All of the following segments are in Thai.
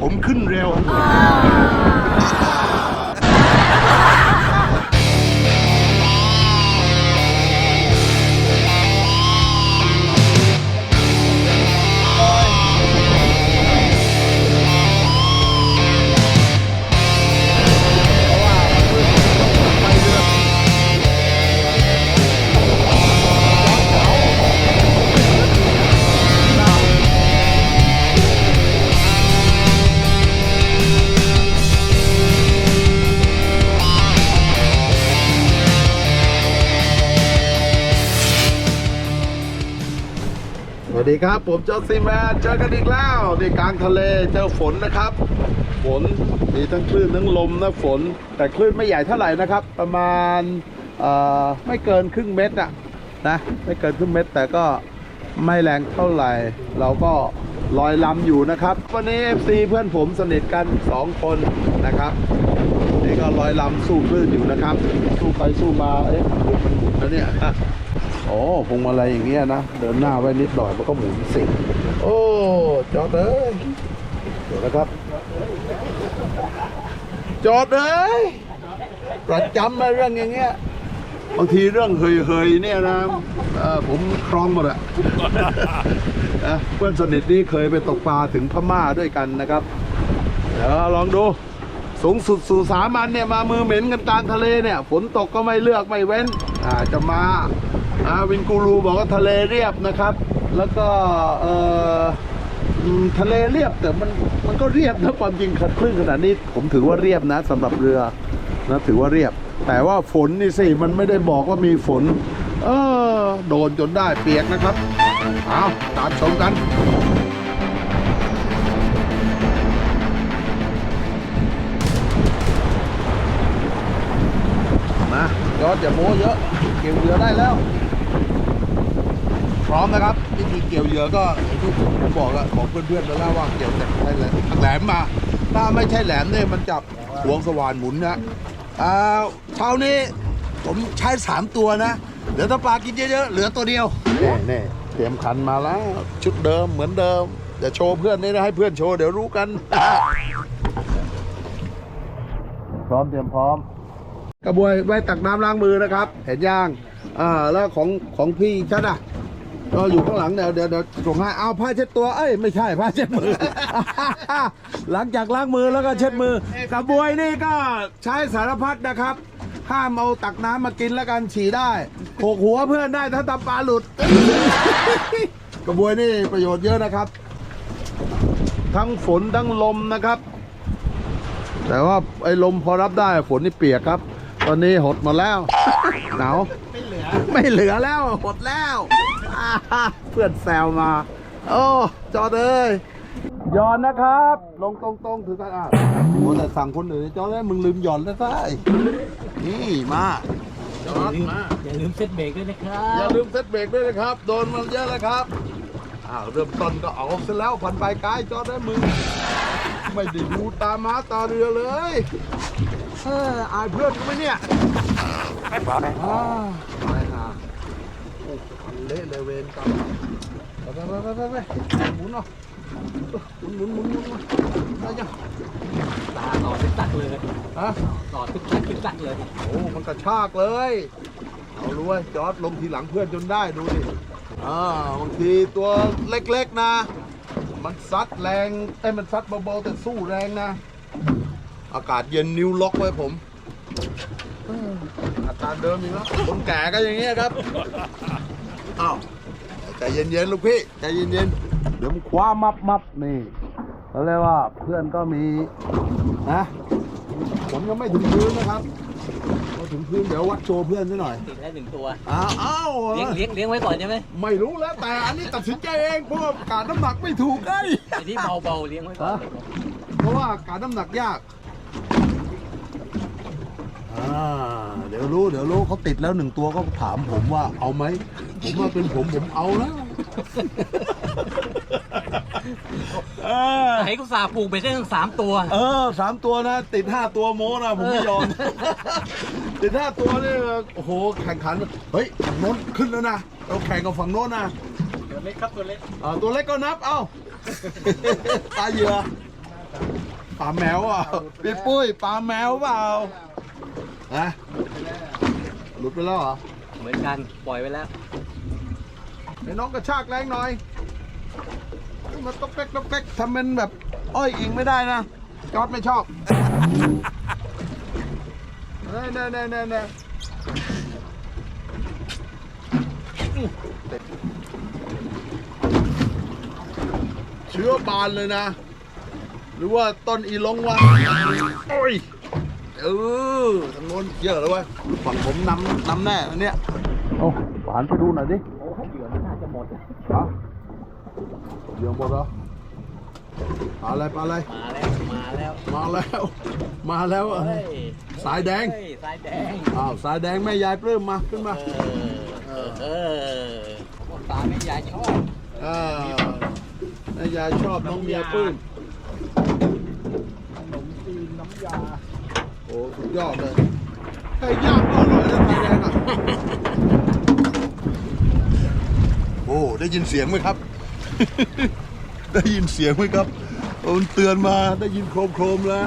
ผมขึ้นเร็ว ดีครับผมจอซีแมนเจอกันอีกแล้วในกลางทะเลเจอฝนนะครับ ฝนมีทั้งคลื่นทั้งลมนะฝน แต่คลื่นไม่ใหญ่เท่าไหร่นะครับ ประมาณไม่เกินครึ่งเมตรอะนะไม่เกินครึ่งเมตร แต่ก็ไม่แรงเท่าไหร่ เราก็ลอยลำอยู่นะครับ วันนี้ FC เพื่อนผมสนิทกัน 2 คนนะครับนี่ก็ลอยลำสู้คลื่นอยู่นะครับ สู้ไปสู้มาเอ๊ะมันหมุนมันหมุนนะเนี่ย โอ้พวงมาลัยอย่างเงี้ยนะ เดินหน้าไว้นิดหน่อยมันก็หมุนสิโอ้จอดเอ้ยเดี๋ยวนะครับ จอดเอ้ยประจำมาเรื่องอย่างเงี้ยบางทีเรื่องเฮยๆเนี่ยนะผมครองหมดอะเพื่อนสนิทนี่เคยไปตกปลาถึงพม่าด้วยกันนะครับ เดี๋ยวลองดูสูงสุดสู่สามัญเนี่ยมามือเหม็นกันกลางทะเลเนี่ย ฝนตกก็ไม่เลือกไม่เว้น อ่าจะมา อาวินกูรูบอกว่าทะเลเรียบนะครับ แล้วก็เออทะเลเรียบแต่มันมันก็เรียบนะความจริงขัดคลื่นขนาดนี้ผมถือว่าเรียบนะสำหรับเรือนะถือว่าเรียบ แต่ว่าฝนนี่สิมันไม่ได้บอกว่ามีฝน เออโดนจนได้เปียกนะครับเอาตามชมกันมายอดอย่าโม้เยอะ เกี่ยวเหยื่อได้แล้ว พร้อมนะครับวิธีเกี่ยวเหยื่อก็อย่างที่ผมบอกอะบอกเพื่อนๆแล้วว่าเกี่ยวแต่ใช้แหลมแหลมมา ถ้าไม่ใช่แหลมเนี่ยมันจับห่วงสว่านหมุนนะอ่าเช้านี้ผมใช้สามตัวนะเดี๋ยวถ้าปลากินเยอะๆเหลือตัวเดียวนี่นี่เตรียมคันมาแล้วชุดเดิมเหมือนเดิมอย่าโชว์เพื่อนนี่นะให้เพื่อนโชว์เดี๋ยวรู้กัน พร้อมเตรียมพร้อม กระบวยไว้ตักน้ำล้างมือนะครับ เห็นย่าง อ่าแล้วของของพี่ชัดอะก็อยู่ข้างหลังเดี๋ยวเดี๋ยวเดี๋ยวส่งให้เอาผ้าเช็ดตัวเอ้ยไม่ใช่ผ้าเช็ดมือ หลังจากล้างมือแล้วก็เช็ดมือกระบวยนี่ก็ใช้สารพัดนะครับ ห้ามเอาตักน้ำมากินแล้วกันฉี่ได้โขกหัวเพื่อนได้ถ้าตาปลาหลุด กระบวยนี่ประโยชน์เยอะนะครับ ทั้งฝนทั้งลมนะครับ แต่ว่าไอ้ลมพอรับได้ฝนนี่เปียกครับ ตอนนี้หดหมดแล้วหนาว ไม่เหลือไม่เหลือแล้วหดแล้วอ่าเพื่อนแซวมา โอ้จอดเลยหย่อนนะครับ ลงตรงๆถือกันอะโอ้แต่สั่งคนอื่นจอดเลยมึงลืมหย่อนแล้วใช่นี่มาจอดมาอย่าลืมเซตเบรกด้วยนะครัอย่าบลืมเซตเบรกด้วยนะครับ โดนมันเยอะแล้วครับอ้าวเริ่มต้นก็เอาซะแล้วพันปลายกายจอดได้มึงไม่ได้ดูตาม้าตาเรือเลยเอออายเพื่อนกูไหมเนี่ย ไม่พออ่าไม่น่าโอ้เละเลยเวรกรรมไปไปไปไปไปหมุนเนาะหมุนหมุนหมุนหมุนมาได้ยังตาต่อตึกตักเลยฮะต่อตึกตักตึกตักเลยโอ้มันกระชากเลย เอารู้ไว้ยจอดลงทีหลังเพื่อนจนได้ดูดิอ่าบางทีตัวเล็กๆนะ มันซัดแรงไอ้มันซัดเบาๆแต่สู้แรงนะ อากาศเย็นนิ้วล็อกไว้ผม อออาการเดิมอีกแล้วคนแก่ก็อย่างเงี้ยครับอ้าวใจเย็นๆลูกพี่ใจเย็นๆเดี๋ยวมันคว้ามับมับๆนี่เขาเรียกว่าเพื่อนก็มีนะผมยังไม่ถึงพื้นนะครับพอถึงพื้นเดี๋ยววัดโชว์เพื่อนซะหน่อยติดได้หนึ่งตัวอ้าวอ้าวเลี้ยงเลี้ยงเลี้ยงไว้ก่อนใช่ไหมไม่รู้แล้วแต่อันนี้ตัดสินใจเองเพราะว่าการน้ำหนักไม่ถูกไงไอ้ที่เบาเบาๆเลี้ยงไว้ก่อนเพราะว่าการน้ำหนักยาก อ่าเดี๋ยวรู้เดี๋ยวรู้เขาติดแล้วหนึ่งตัวก็ถามผมว่าเอาไหมผมว่าเป็นผมผมเอาแล้วเออไอ้กุศาปลูกไปได้ทั้งสามตัว เออสามตัวนะ ติดห้าตัวโม้นะผมไม่ยอม ติดห้าตัวนี่โอ้โหแข่งขันเฮ้ยฝั่งโน้นขึ้นแล้วนะเราแข่งกับฝั่งโน้นนะตัวเล็กครับตัวเล็กอ่าตัวเล็กก็นับเอ้าตาเหยื่อปลาแมวอะพี่ปุ้ยปลาแมวเปล่า ฮะหลุดไปแล้วเหรอเหมือนกันปล่อยไปแล้วไอ้น้องกระชากแรงหน่อยมาต๊อกแป๊กต๊อกแป๊กทำเป็นแบบ อ้อยอิงไม่ได้นะจอร์ดไม่ชอบเน่เน่เน่เน่เน่เชื้อบานเลยนะ หรือว่าต้นอีลงวะโอ้ย เออทางโน้นเยอะเลยเว้ยฝั่งผมนำนำแน่อันเนี้ยโอ้หวานไปดูหน่อยดิโอ้เหยื่อมันน่าจะหมดฮะเหยื่อหมดเหรอปลาอะไรปลาอะไรมาแล้วมาแล้วมาแล้วมาแล้วเฮ้ยสายแดงเฮ้ยสายแดงอ้าวสายแดงแม่ยายปลื้มมาขึ้นมาเออเออพวกปลาไม่ยายชอบอ่าแม่ยายชอบน้องเมียปลื้มขนมจีนน้ำยา โอ้สุดยอดเลยไก่ย่างก็อร่อยนะสายแดงอะ โอ้ได้ยินเสียงไหมครับ ได้ยินเสียงไหมครับมันเตือนมาได้ยินโครมโครมแล้ว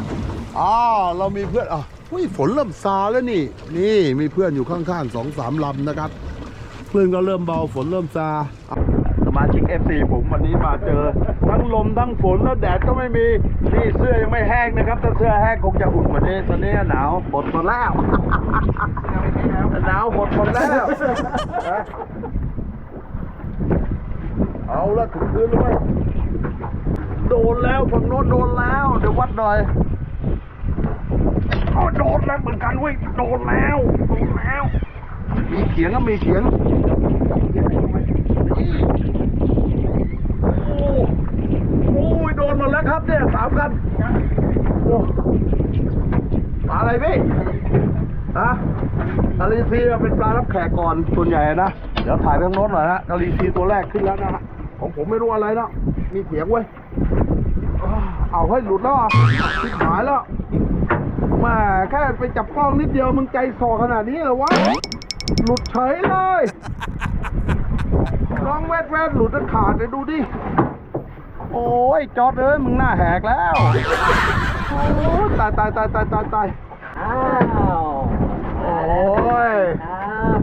อ้าวเรามีเพื่อนอะอุ้ยฝนเริ่มซาแล้วนี่ นี่มีเพื่อนอยู่ข้างๆสองสามลำนะครับคลื่นก็เริ่มเบาฝนเริ่มซา มาชิก FC ผมวันนี้มาเจอ ทั้งลมทั้งฝนแล้วแดดก็ไม่มีนี่เสื้อยังไม่แห้งนะครับถ้าเสื้อแห้งคงจะอุ่นกว่านี้ตอนนี้หนาวหมดหมดแล้วหนาวหมดหมดแล้วเอาละถึงพื้นแล้วไหมโดนแล้วฝั่งโน้นโดนแล้วเดี๋ยววัดหน่อยเอาโดนแล้วเหมือนกันเว้ยโดนแล้วโดนแล้ว มีเสียงก็มีเสียง โอ้ยโดนหมดแล้วครับเนี่ยสามกันโอ้ปลาอะไรพี่ฮะทะเลซีเป็นปลารับแขกก่อนส่วนใหญ่นะ เดี๋ยวถ่ายไปทางโน้นหน่อยนะทะเลซีตัวแรกขึ้นแล้วนะฮะของผมไม่รู้อะไรนะมีเสียงเว้ยเอาให้หลุดแล้วอะหายแล้วมาแค่ไปจับกล้องนิดเดียวมึงใจสอขนาดนี้เหรอวะ หลุดเฉยเลย ลองแวดแวดหลุดจนขาดเลยดูดิ โอ้ยจอดเลยมึงหน้าแหกแล้ว โอ้ยตายตายตายตายตายตายอ้าวโอ้ยครับ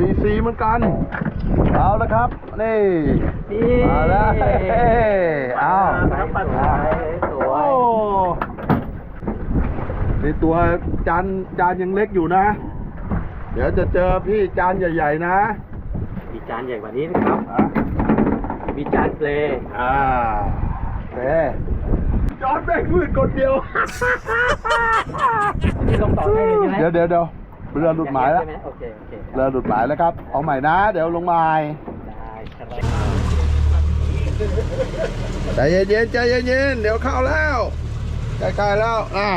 รีซีเหมือนกัน เอาละครับ นี่นี่มาแล้วเฮ้เอาครับปัดสายสวโอ้ยในตัวจานจานยังเล็กอยู่นะ เดี๋ยวจะเจอพี่จานใหญ่ ๆ นะมี จานใหญ่กว่านี้นะครับอะมีจานเปลอ่าเด้จอดแม่งมืดคนเดียวนี่ลงต่อได้เลยใช่ไหมเดี๋ยวเดี๋ยวเดี๋ยวเรือหลุดหมายแล้วใช่ไหโอเคโอเคเรือหลุดหมายแล้วครับ เอาใหม่นะ เดี๋ยวลงมาได้ครับใจเย็นๆใจเย็นๆเดี๋ยวเข้าแล้วใกล้ๆแล้วอ่า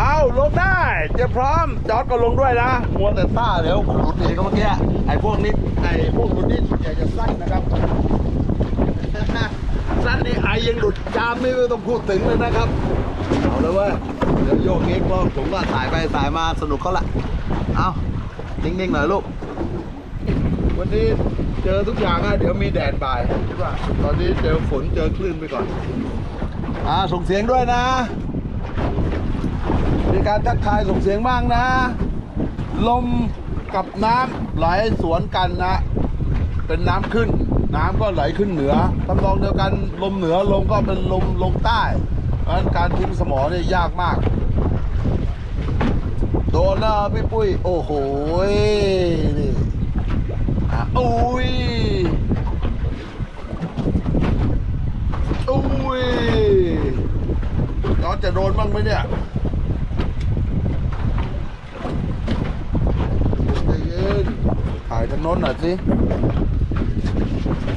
เอาลงได้จะพร้อมจอดก็ลงด้วยนะมัวแต่ซ่าเดี๋ยวหลุดเองก็เมื่อกี้ไอ้พวกนี้ไอ้พวกหลุดนี่ส่วนใหญ่จะสั้นนะครับสั้นนี่ไอยังหลุดจามไม่ต้องพูดถึงเลยนะครับเอาเลยเว้ยเดี๋ยวโยกเองก็ผมก็ถ่ายไปถ่ายมาสนุกเขาละเอานิ่งๆหน่อยลูกวันนี้เจอทุกอย่างอะเดี๋ยวมีแดดบ่ายคิดว่าตอนนี้เจอฝนเจอคลื่นไปก่อนอ่าส่งเสียงด้วยนะ การทักทายส่งเสียงบ้างนะ ลมกับน้ำไหลสวนกันนะ เป็นน้ำขึ้น น้ำก็ไหลขึ้นเหนือทำนองเดียวกันลมเหนือลมก็เป็นลมลงใต้เพราะฉะนั้นการทิ้งสมอเนี่ยยากมาก โดนแล้วพี่ปุ้ย โอ้โหนี่อุ้ยอุ้ยเราจะโดนบ้างไหมเนี่ยใจเย็น ถ่ายทางโน้นหน่อยสิ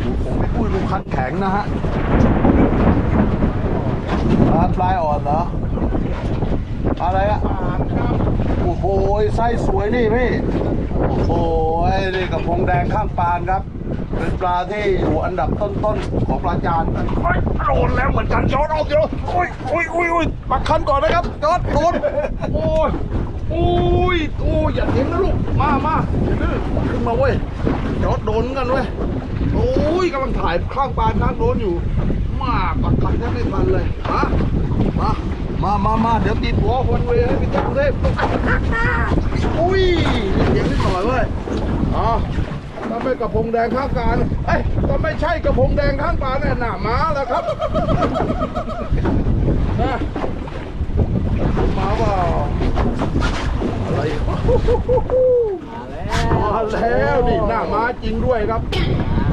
ดูผมพี่ปุ้ยดูคันแข็งนะฮะปลาปลายอ่อนเหรออะไรอะโอ้โหไส้สวยนี่พี่ โอ้โหนี่กระพงแดงข้างปานครับ เป็นปลาที่อยู่อันดับต้นๆของปลาจานโอ้ยโดนแล้วเหมือนกันจอดออกเดี๋ยวโอ้ยโอ้ยโอ้ยโอ้ยปักคันก่อนนะครับจอดโดนโอ้ยโอ้ยโอ้ยอย่าเถียงนะลูก มามาอย่าดื้อขึ้ นมาเว้ยจอดโดนกันเว้ยโอ้ยกำลังถ่ายข้างปลาข้างโดนอยู่มมาปักหลักแทบไม่ทันเลยมามามามามาเดี๋ยวตีหัวคนเวยให้พี่เทพเทพอุ้ยเสียงนิดหน่อยเว้ยอ๋อถ้าไม่กระพงแดงข้างกางเอ้ยถ้าไม่ใช่กระพงแดงข้างกลางเนี่ยหน้าม้าแล้วครับนะมาเปล่าอะไร มาแล้วนี่หน้าม้าจริงด้วยครับ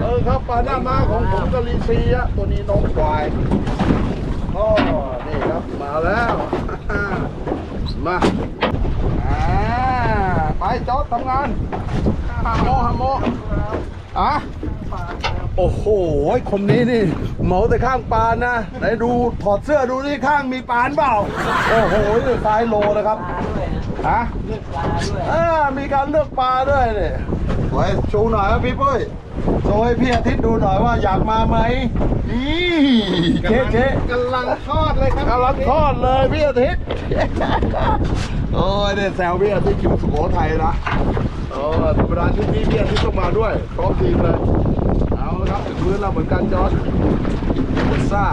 เออครับปลาหน้าม้าของผมกะลีซีอะตัวนี้น้องควายก็นี่ครับมาแล้วมาอ่าไปจอดทำงานฮาโมฮาโมอะโอ้โห คนนี้นี่เหมาแต่ข้างปานนะ ไหนดูถอดเสื้อดูนี่ข้างมีปานเปล่า โอ้โหนี่ซ้ายโลนะครับ ฮะเลือกปลาด้วยอ่ามีการเลือกปลาด้วยเนี่ยไว้โชว์หน่อยครับพี่ปุ้ยโชว์ให้พี่อาทิตย์ดูหน่อยว่าอยากมาไหมนี่เจ๊เจ๊กำลังทอดเลยครับกำลังทอดเลยพี่อาทิตย์โอ้ยเนี่ยแซวพี่อาทิตย์อยู่สุโขทัยนะโอ้ธรรมดาชุดนี้พี่อาทิตย์ต้องมาด้วยพร้อมทีมเลยเอาละครับถึงพื้นเราเหมือนกันจอร์ดพิซซ่า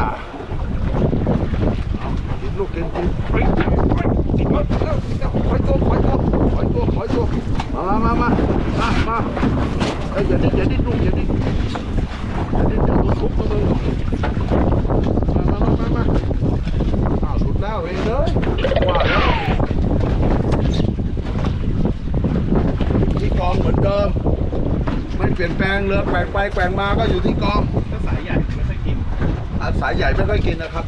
เอากินลูกกินกินเฮ้ยเฮ้ยกิน มดแล้วขอยตัวขอยตัวขอยตัวขอยตัวมามามามามาเฮ้ยอย่าดิ้นอย่าดิ้นลูกอย่าดิ้นอย่าดิ้นอย่าโดนทุบตัวมึงมามามามาอ้าวหลุดแล้วเองเลยว่าแล้วที่กองเหมือนเดิมไม่เปลี่ยนแปลงเลยแกว่งไปแกว่งมาก็อยู่ที่กองถ้าสายใหญ่ไม่ค่อยกินสายใหญ่ไม่ค่อยกินนะครับ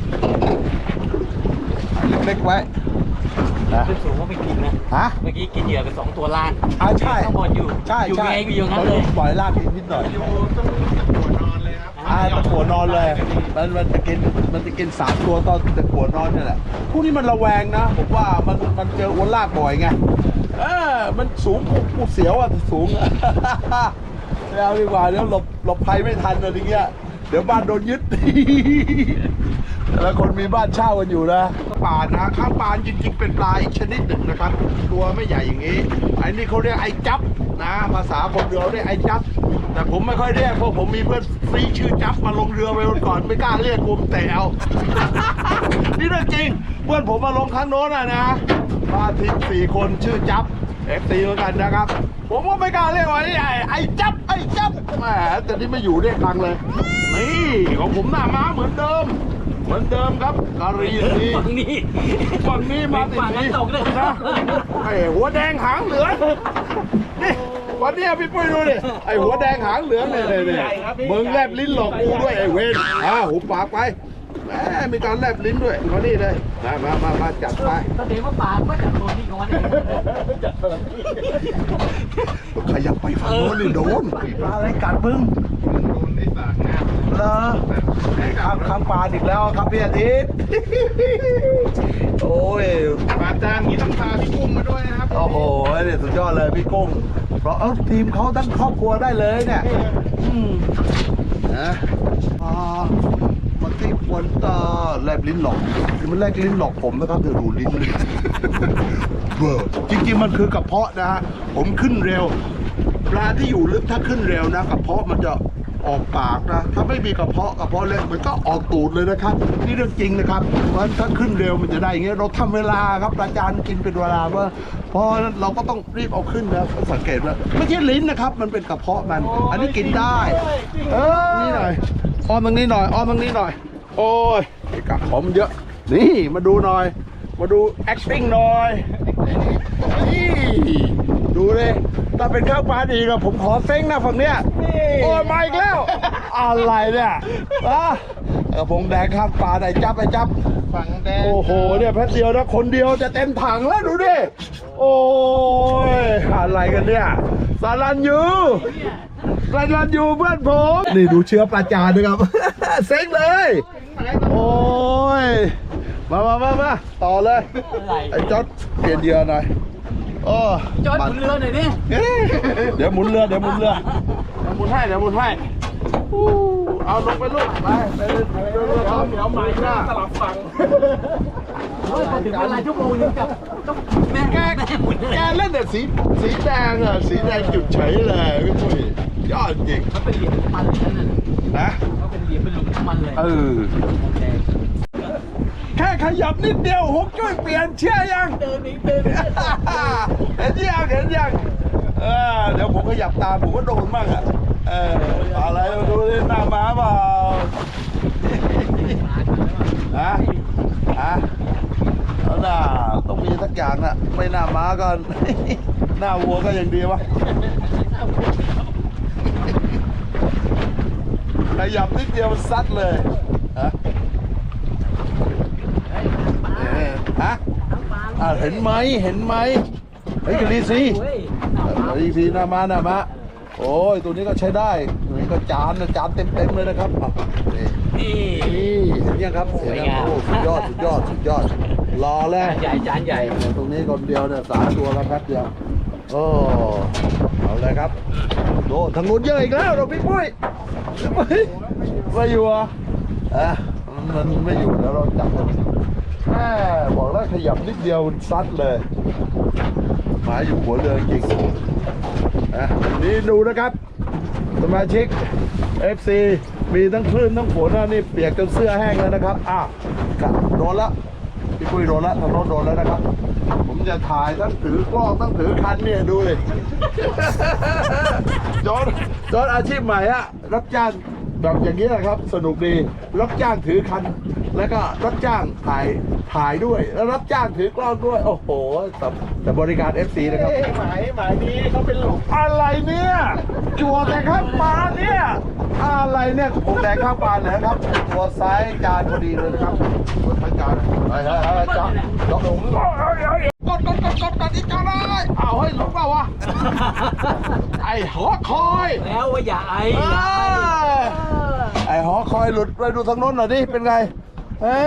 เล็กๆไว้ นะขึ้นสูงก็ไม่กินนะฮะเมื่อกี้กินเหยื่อไปสองตัวล่างอ่าใช่ข้างบนอยู่ใช่อยู่ใช่ไงก็อยู่งั้นเลยปล่อยลากกินนิดหน่อยอยู่ต้องตะกัวนอนเลยครับอ่าตะกัวนอนเลย มันมันจะกินมันจะกินสามตัวตอนตะกัวนอนนี่แหละพวกนี้มันระแวงนะผมว่ามันมันเจออ้วนลากบ่อยไงเออมันสูงกูกูเสียวอะสูงอะไม่เอาดีกว่าเดี๋ยวหลบหลบภัยไม่ทันอะไรเงี้ยเดี๋ยวบ้านโดนยึด แต่ละคนมีบ้านเช่ากันอยู่นะปลานนะข้างปลาจริงๆเป็นปลาอีกชนิดหนึ่งนะครับ ตัวไม่ใหญ่อย่างนี้ไอ้นี่เขาเรียกไอ้จับนะภาษาคนเรือเรียกไอ้จับ แต่ผมไม่ค่อยเรียกเพราะผมมีเพื่อนฟรีชื่อจับมาลงเรือไปวันก่อนไม่กล้าเรียกกลมแต่เอานี่เรื่องจริง เพื่อนผมมาลงครั้งโน้นนะนะ มาทีมสี่คนชื่อจับเอฟซีเหมือนกันนะครับ ผมก็ไม่กล้าเรียกว่าไอ้ไอ้จับไอ้จับแหมแต่นี่ไม่อยู่เรียกทังเลย นี่ของผมหน้าม้าเหมือนเดิม เหมือนเดิมครับการีอย่างนี้ฝั่งนี้ฝั่งนี้มาติดฝั่งนั้นนี้ตกเลยนะไอ้หัวแดงหางเหลืองนี่วันเนี้ยพี่ปุ้ยดูดิไอ้หัวแดงหางเหลืองเนี่ยเนี่ยเนี่ยมึงแลบลิ้นหลอกกูด้วยไอ้เวนอ้าวหุบปากไป แหมมีการแลบลิ้นด้วยมานี่เลยมามามามาจัดไปแสดงว่าปลาก็จากตัวที่งอนเองขยับไปฝั่งโน้นนี่โดนปลาอะไรกัดมึงโดนได้สากหน้าเหรอข้ามข้ามปลาอีกแล้วครับพี่อาทิตย์โอ้ยปลาจานนี้ต้องพาพี่กุ้งมาด้วยนะครับโอ้โหเนี่ยสุดยอดเลยพี่กุ้งเพราะเอาทีมเขาทั้งครอบครัวได้เลยเนี่ยอืมนะอ่า มาที่ควนตาแลบลิ้นหลอกมันแลบลิ้นหลอกผมนะครับเดี๋ยวดูลิ้นเลยเบอร์จริงๆมันคือกระเพาะนะฮะผมขึ้นเร็ว ปลาที่อยู่ลึกถ้าขึ้นเร็วนะกระเพาะมันจะออกปากนะถ้าไม่มีกระเพาะกระเพาะเล็กมันก็ออกตูดเลยนะครับ นี่เรื่องจริงนะครับเพราะถ้าขึ้นเร็วมันจะได้อย่างเงี้ยเราทำเวลาครับอาจารย์กินเป็นเวลาว่าเพราะฉะนั้นเราก็ต้องรีบเอาขึ้นนะสังเกตว่าไม่ใช่ลิ้นนะครับ มันเป็นกระเพาะมัน อันนี้กินได้ เออนี่หน่อย อ้อมตรงนี้หน่อยอ้อมตรงนี้หน่อย โอ้ยไอ้กระผมเยอะ นี่มาดูหน่อย มาดู acting หน่อยนี่ดูเลยถ้าเป็นข้าวปลาดีกับผมขอเซ้งนะฝั่งเนี้ยโอ้ยมาอีกแล้ว อะไรเนี่ยอะกระพงแดงข้าวปลาไหนจับไอ้จับ ฝั่งแดงโอ้โหเนี่ยแป๊บเดียวนะคนเดียวจะเต็มถังแล้วดูดิ โอ้ยอะไรกันเนี่ย สารันยูสารันยูเพื่อนผม นี่ดูเชื้อปลาจานด้วยครับ เซ้งเลย โอ้ย มามามามาต่อเลยอะไรไอ้จอดเปลี่ยนเหยื่อหน่อยโอ้จอดหมุนเรือหน่อยดิเอ๊ะเดี๋ยวหมุนเรือ เดี๋ยวหมุนเรือเดี๋ยวหมุนให้ เดี๋ยวหมุนให้อู้เอาลงไปลูกไปไปเรือเรือเรือเดี๋ยวใหม่หน้าสลับฝั่งเฮ้ยพอ ถึงเวลาชั่วโมงนึงกับต้องแม่แม่หมุนเลยแกเล่นแต่สีสีแดงอะสีแดงจุดเฉยเลยพี่ปุ้ยยอดจริงเขาเป็นเหรียญน้ำมันทั้งนั้นน่ะนะเขาเป็นเหรียญเป็นหลุมน้ำมันมันเลยเออโอเคแค่ขยับนิดเดียวหกช่วยเปลี่ยนเชื่อยังเดินอีกเดินอีกเห็นยังเห็นยังเออเดี๋ยวผมขยับตามผมก็โดนบ้างอะเอออะไรมาดูดิหน้าม้าเปล่าฮะฮะเอาหน้าต้ องมีสักอย่างน่ะ ไม่หน้าม้าก็ หน้าวัวก็ยังดีวะขยับนิดเดียวมันซัดเลยฮะเออฮะอ่าเห็นไหมเห็นไหมเฮ้ยกรีซีเฮ้ยกรีซีหน้ามาหน้ามาโอ้ยตัวนี้ก็ใช้ได้ตัวนี้ก็จานนะจานเต็มเต็มๆเลยนะครับอะนี่นี่นี่เห็นยังครับเห็นยังสวยงามโอ้สุดยอดสุดยอดสุดยอด รอเลยจานใหญ่จานใหญ่ ตรงนี้คนเดียวเนี่ยสามตัวแล้วแป๊บเดียวโอ้เอาเลยครับโดทางนู้นเยอะอีกแล้วเราพี่ปุ้ยพี่ปุ้ยไม่อยู่อะอะมันไม่อยู่แล้วเราจับมันแม่บอกแล้วขยับนิดเดียวมันซัดเลยหมาอยู่หัวเรือจริงอะนี่ดูนะครับสมาชิก FC มีทั้งคลื่นทั้งฝนนะนี่เปียกจนเสื้อแห้งแล้วนะครับอะครับโดนแล้ว พี่ปุ้ยโดนแล้วทางรถโดนแล้วนะครับ ผมจะถ่ายทั้งถือกล้องทั้งถือคันเนี่ยดูเลยจอนจอนอาชีพใหม่อะรับจ้างแบบอย่างนี้นะครับ สนุกดี รับจ้างถือคัน แล้วก็รับจ้างถ่ายถ่ายด้วย แล้วรับจ้างถือกล้องด้วย โอ้โหแต่แต่บริการ FC นะครับหมายหมายนี้เขาเป็นหลงอะไรเนี่ยจัวแต่ข้างปลาเนี่ยอะไรเนี่ยผมแดงข้างปลาเลยนะครับตัวซ้ายจานพอดีเลยนะครับตัวซ้ายจานไปเฮ้ยเฮ้ยจ้าลองกดกดกดกดกดอีกจานเลยเอาให้ยหลุดเปล่าวะไอ้หัวคอยแล้วว่าอย่าไอเออย่า ไอ้หอคอยหลุดไปดูทางโน้นหน่อยดิเป็นไงเอ้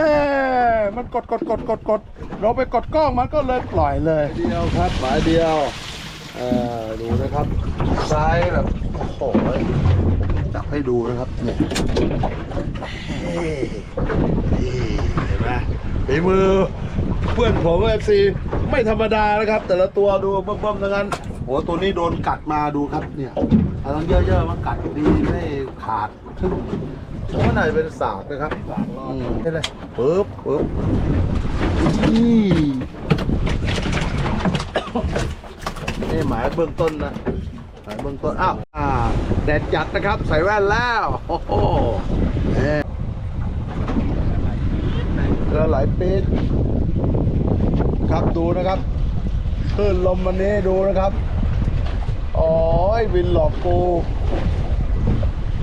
มันกดกดกดกดกดเราไปกดกล้องมันก็เลยปล่อยเลยเดียวครับหมายเดียวเออดูนะครับซ้ายแบบโอ้โหจับให้ดูนะครับเนี่ยเฮ้ยนี่เห็นไหมฝีมือเพื่อนผมเอฟซีไม่ธรรมดานะครับ แต่ละตัวดูเบิ่มๆทั้งนั้นโอ้ตัวนี้โดนกัดมาดูครับเนี่ย เอาต้องเยอะๆมันกัดดีไม่ขาดซึ่งข้างในเป็นสากนะครับอืมนี่เลยปึ๊บปึ๊บนี่นี่หมายเบื้องต้นนะหมายเบื้องต้นอ้าวอ่าแดดจัดนะครับ ใส่แว่นแล้วโอ้โหเนี่ยเรือหลายปีดครับดูนะครับคลื่นลมวันนี้ดูนะครับ อ้ยวินหลอกกู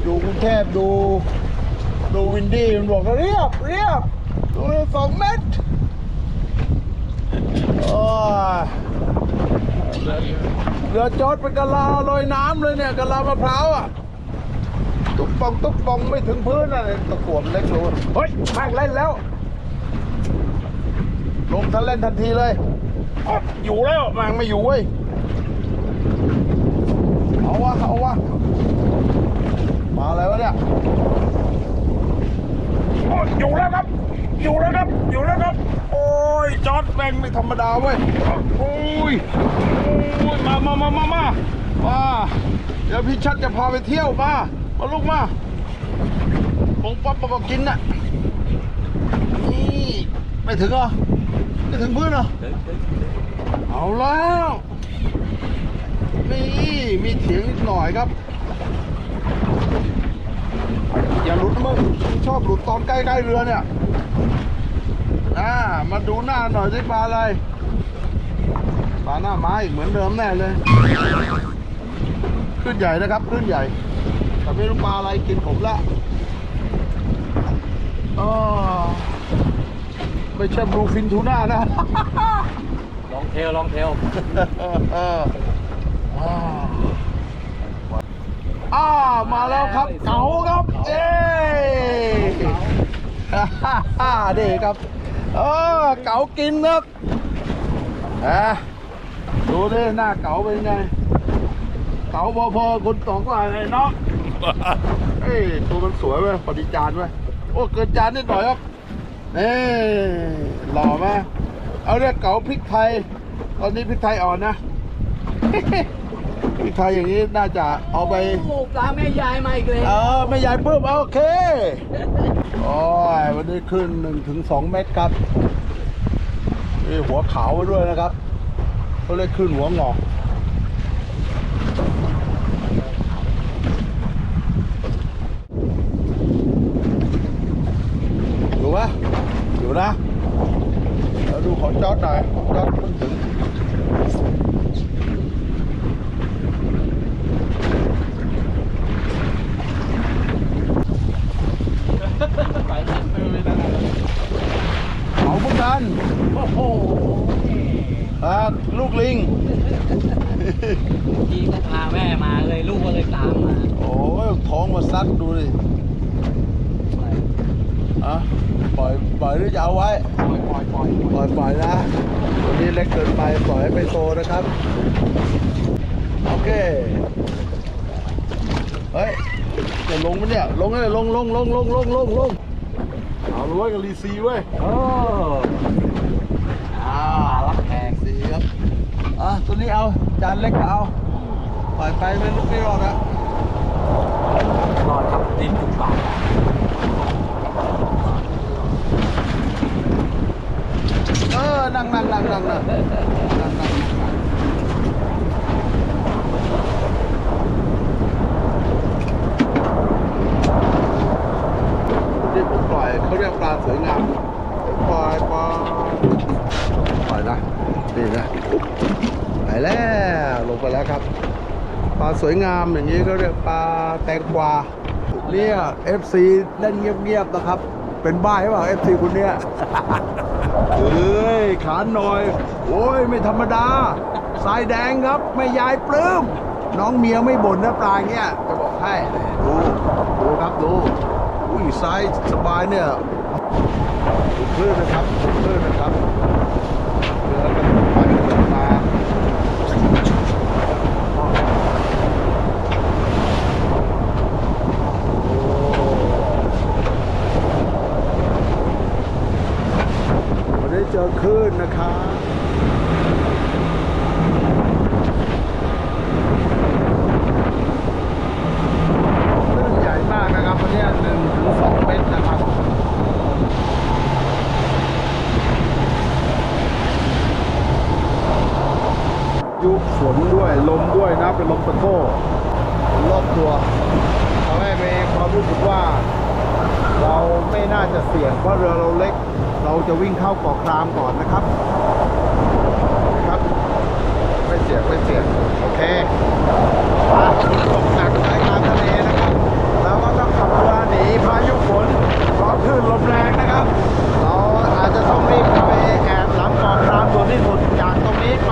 อยู่กรุงเทพดู ดูวินดี้มันบอกว่าเรียบเรียบดูเลยสองเมตรโอ้ยเรือจอดเป็นกะลาลอยน้ำเลยเนี่ยกะลามะพร้าวอะตุ๊กปองตุ๊กปองไม่ถึงพื้นอะเนี่ยตะกั่วมเล็กรู้เฮ้ยแม่งเล่นแล้ว ลงทันเล่นทันทีเลยอ๊ะอยู่แล้วแม่งไม่อยู่เว้ย เอาวะเอาวะมาอะไรวะเนี่ยโอ้ยอยู่แล้วครับ อยู่แล้วครับ อยู่แล้วครับ โอ้ยจอร์ดแม่งไม่ธรรมดาเว้ยโอ้ยโอ้ยมามามามามามาเดี๋ยวพี่ชัดจะพาไปเที่ยวมามาลูกมาผมป๊อปประกอบกินน่ะนี่ไม่ถึงเหรอไม่ถึงพื้นเหรอเอาแล้วนี่ มีเถียงนิดหน่อยครับ อย่าหลุดมึงชอบหลุดตอนใกล้ๆเรือเนี่ยอ่ามาดูหน้าหน่อยสิปลาอะไรปลาหน้าไม้อีกเหมือนเดิมแน่เลยขึ้นใหญ่นะครับขึ้นใหญ่แต่ไม่รู้ปลาอะไรกินผมละอ๋อไม่ใช่บลูฟินทูน่านะ ลองเทลลองเทลเอออ่าอ่ามาแล้วครับเก๋าครับเอ้ฮ่าฮ่าฮ่าเด็กครับเออเก๋ากินครับอะดูดิหน้าเก๋าเป็นไงเก๋าพอๆคนสองกว่าไงเนาะเอ้ยตัวมันสวยเว้ยพอดีจานเว้ยโอ้เกินจานนิดหน่อยครับนี่หล่อไหมเอาเรียกเก๋าพริกไทย ตอนนี้พริกไทยอ่อนนะ พี่ใครอย่างนี้น่าจะเอาไปโอ้ปลาแม่ยายมาอีกเลยเออไม่ใหญ่ปุ๊บโอเคโอ้ยวันนี้ขึ้นหนึ่งถึงสองเมตรครับนี่หัวขาวไว้ด้วยนะครับเขาเรียกขึ้นหัวงอกอยู่ปะอยู่นะเดี๋ยวดูของจอดหน่อยจอดเพิ่งถึง เขาเหมือนกัน โอ้โห อ่าลูกลิง ทีก็พาแม่มาเลยลูกก็เลยตามมา โอ้ ยท้องมาซัดดูดิอะปล่อยปล่อยหรือจะเอาไว้ ปล่อยปล่อยปล่อยปล่อยปล่อยนะวันนี้เล็กเกินไปปล่อยให้ไปโตนะครับ โอเค เฮ้ยจะลงมั้ยเนี่ย ลงเลยลงลงลงลงลงลงลงเอาล้วยกับรีซีเว้ยโอ้อ่ารับแขกสีครับ อะตัวนี้เอา จานเล็กก็เอา ปล่อยไปไม่ลุกไม่รอดอะรอดครับลิ้นถูกปากเออ นั่งนั่งนั่งนั่งนั่งนั่งนั่งนี่ผมปล่อยเขาเรียกปลาสวยงาม ปล่อยปลาปล่อยนะ นี่นะ ไปแล้ว ลงไปแล้วครับ ปลาสวยงามอย่างนี้เขาเรียกปลาแตงกวาเรียก FC เล่นเงียบๆนะครับ เป็นบ้าหรือเปล่า FC คุณเนี่ยเอ้ยขานหน่อย โอ้ยไม่ธรรมดา สายแดงครับแม่ยายปลื้มน้องเมียไม่บ่นนะปลาเงี้ยจะบอกให้ดูดูครับดูอุ้ยสายสบายเนี่ยดูคลื่นนะครับดูคลื่นนะครับเรือกันไปกันมาวันนี้ เจอคลื่นนะครับคลื่นใหญ่มากนะครับวันนี้หนึ่งถึงสองเมตรนะครับยุคฝนด้วยลมด้วยนะเป็นลมตะโก้รอบตัวทำให้มีความรู้สึกว่า เราไม่น่าจะเสี่ยงเพราะเรือเราเล็ก เราจะวิ่งเข้าเกาะครามก่อนนะครับนะครับ ไม่เสี่ยงไม่เสี่ยงโอเคตกหนักสายกลางทะเลนะครับแล้วก็ต้องขับเรือหนีพายุฝนเพราะคลื่นลมแรงนะครับ เราอาจจะต้องรีบไปแอบหลังเกาะกลางด่วนที่สุดจากตรงนี้ไป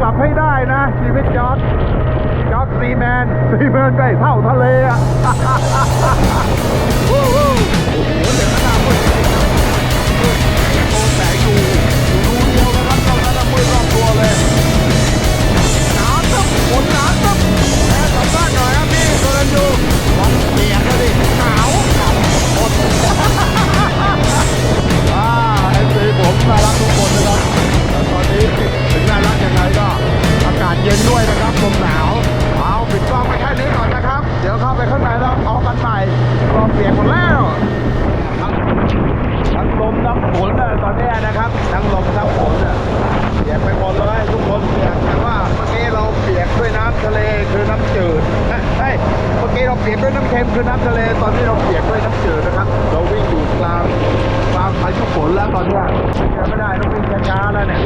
กลับให้ได้นะ ชีวิตจอร์ดจอร์ดซีแมนซีแมนใกล้เท่าทะเลอะโอ้โหเดี๋ยวขนาดมืดโอ้แสงอยู่อยู่รูเดียวนะครับตอนนั้นน่มืดรอบตัวเลยหนาวตึ๊บฝนหนาวตึ๊บแม่กลับบ้านหน่อยครับพี่กำลังอยู่วันเปียกแล้วดิหนาวหนาวอดอ่าเอฟซีผมน่ารักทุกคนนะครับตอนนี้ถึงน่ารัก ยังไงก็อากาศเย็นด้วยนะครับลมหนาวเอาปิดกล้องไปแค่นี้ก่อนนะครับ เดี๋ยวเข้าไปข้างในแล้วเอากันใหม่รอเปียกหมดแล้ว ทั้งลมทั้งฝนตอนนี้นะครับ ทั้งลมทั้งฝนน่ะเปียกไปหมดเลยทุกคนเปียกแต่ว่าเมื่อกี้เราเปียกด้วยน้ำทะเลคือน้ำจืดเอ้ยเฮ้ยเมื่อกี้เราเปียกด้วยน้ำเค็มคือน้ำทะเลตอนนี้เราเปียกด้วยน้ำจืดนะครับ เราวิ่งอยู่กลางกลางพายุฝนแล้วตอนนี้ไม่ได้ต้องวิ่งช้าๆแล้วเนี่ย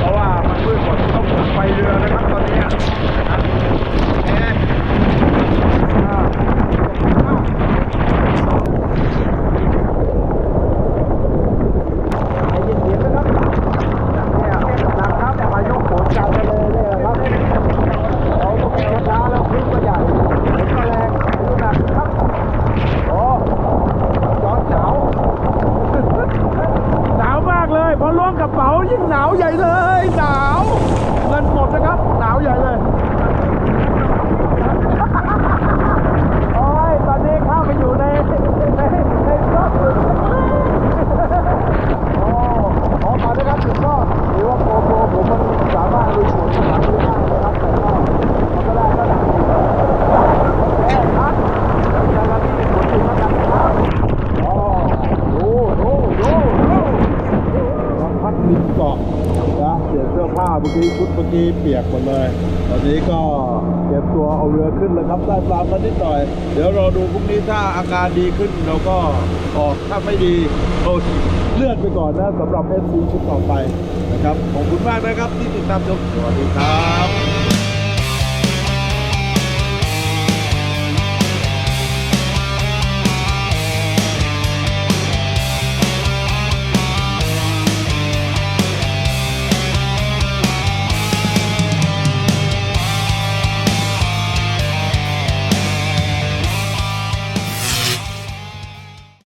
เพราะว่ามันมืดหมดต้องไปเรือนะครับตอนนี้นะครับเอ๊ะอ่าใจเย็นๆนะครับเนี่ยหนักครับพายุฝนกลางทะเลเนี่ยนะครับเราต้องวิ่งช้าๆแล้วคลื่นก็ใหญ่ฝนก็แรงพายุหนักครับโอ้ร้อนหนาว หนาวมากเล้วงกระเป๋ายิ่งหนาวใหญ่เลยหนาวเงินหมดนะครับ หนาวใหญ่เลยโอ้ยตอนนี้ข้าไปอยู่ในในในรอบสุดโอ้ออกมานะครับถึงก็หรือว่าโปรโปรผมมันสามารถลุยฝนหลังได้นะครับแต่ก็มันก็ได้ระดับโอเคครับเดี๋ยวเราที่ฝนถึงแล้วกันนะครับโอ้ดูดูดูดู บางพัดริมเกาะนะเปลี่ยนเสื้อผ้าเมื่อกี้ชุดเมื่อกี้เปียกหมดเลย ตอนนี้ก็เตรียมตัวเอาเรือขึ้นเลยครับได้ปลามานิดหน่อย เดี๋ยวรอดูพรุ่งนี้ถ้าอาการดีขึ้นเราก็ออกถ้าไม่ดีโอ้เลื่อนไปก่อนนะสำหรับเอฟซีชุดต่อไปนะครับขอบคุณมากนะครับที่ติดตามชมสวัสดีครับ